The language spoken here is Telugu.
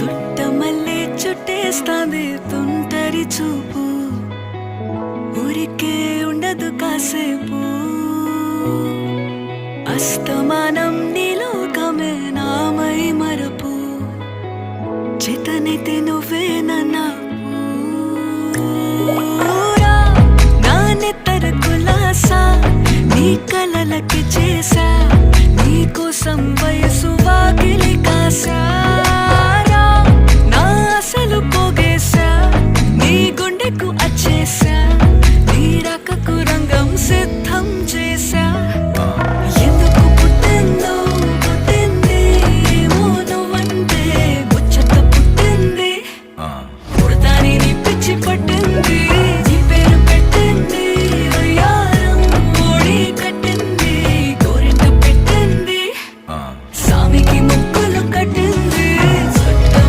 చుట్ట మళ్ళీ చుట్టేస్తాంది తుంటరి చూపు. ఊరికే ఉండదు కాసేపు. అస్తమానం నీలోకమే నామై మరపు. చేతనైతే నువ్వే నన్నా ఊరా, కులాసా నీ కలలకి చేసా నీకోసం పట్టింది